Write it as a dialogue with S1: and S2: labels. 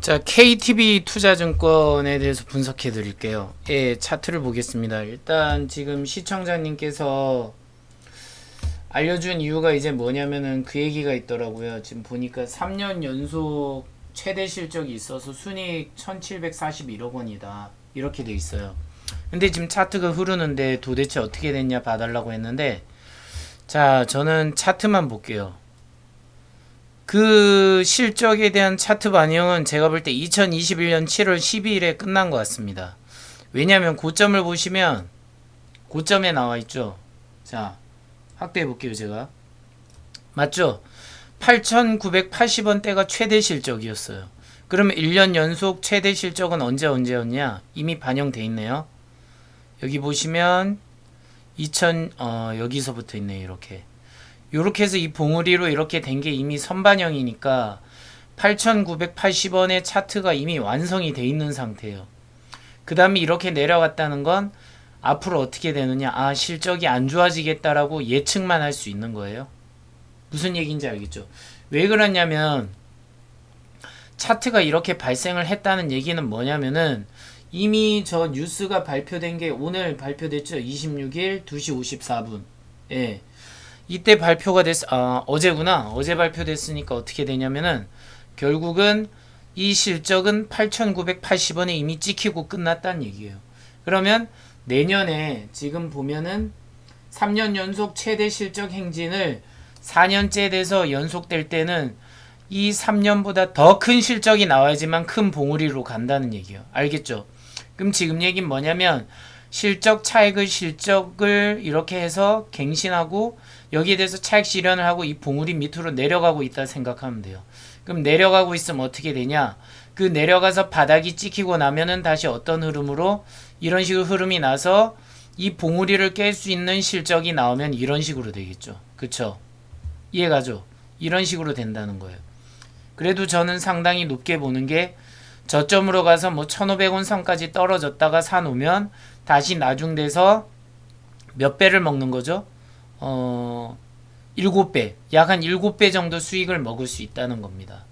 S1: 자, KTB 투자증권에 대해서 분석해 드릴게요. 예, 차트를 보겠습니다. 일단 지금 시청자님께서 알려준 이유가 이제 뭐냐면은 그 얘기가 있더라고요. 지금 보니까 3년 연속 최대 실적이 있어서 순이익 1741억 원이다. 이렇게 돼 있어요. 근데 지금 차트가 흐르는데 도대체 어떻게 됐냐 봐달라고 했는데 자, 저는 차트만 볼게요. 그 실적에 대한 차트 반영은 제가 볼 때 2021년 7월 12일에 끝난 것 같습니다. 왜냐하면 고점을 보시면 고점에 나와 있죠. 자, 확대해 볼게요, 제가. 맞죠? 8,980원대가 최대 실적이었어요. 그러면 1년 연속 최대 실적은 언제 언제였냐? 이미 반영돼 있네요. 여기 보시면 2000 어, 여기서부터 있네요, 이렇게. 요렇게 해서 이 봉우리로 이렇게 된 게 이미 선반영이니까 8,980원의 차트가 이미 완성이 돼 있는 상태예요. 그 다음에 이렇게 내려갔다는 건 앞으로 어떻게 되느냐, 아, 실적이 안 좋아지겠다라고 예측만 할 수 있는 거예요. 무슨 얘기인지 알겠죠? 왜 그러냐면, 차트가 이렇게 발생을 했다는 얘기는 뭐냐면은, 이미 저 뉴스가 발표된 게 오늘 발표됐죠? 26일 2시 54분. 예. 이때 발표가 됐, 아, 어제구나. 어제 발표됐으니까 어떻게 되냐면은, 결국은 이 실적은 8,980원에 이미 찍히고 끝났다는 얘기예요. 그러면 내년에 지금 보면은 3년 연속 최대 실적 행진을 4년째 돼서 연속될 때는 이 3년보다 더 큰 실적이 나와야지만 큰 봉우리로 간다는 얘기예요. 알겠죠? 그럼 지금 얘기는 뭐냐면 실적 차익의 실적을 이렇게 해서 갱신하고 여기에 대해서 차익 실현을 하고 이 봉우리 밑으로 내려가고 있다 생각하면 돼요. 그럼 내려가고 있으면 어떻게 되냐? 그 내려가서 바닥이 찍히고 나면은 다시 어떤 흐름으로 이런 식으로 흐름이 나서 이 봉우리를 깰 수 있는 실적이 나오면 이런 식으로 되겠죠. 그쵸? 이해가죠? 이런 식으로 된다는 거예요. 그래도 저는 상당히 높게 보는 게 저점으로 가서 뭐 1,500원 선까지 떨어졌다가 사놓으면 다시 나중 돼서 몇 배를 먹는 거죠? 어, 7배, 약 한 7배 정도 수익을 먹을 수 있다는 겁니다.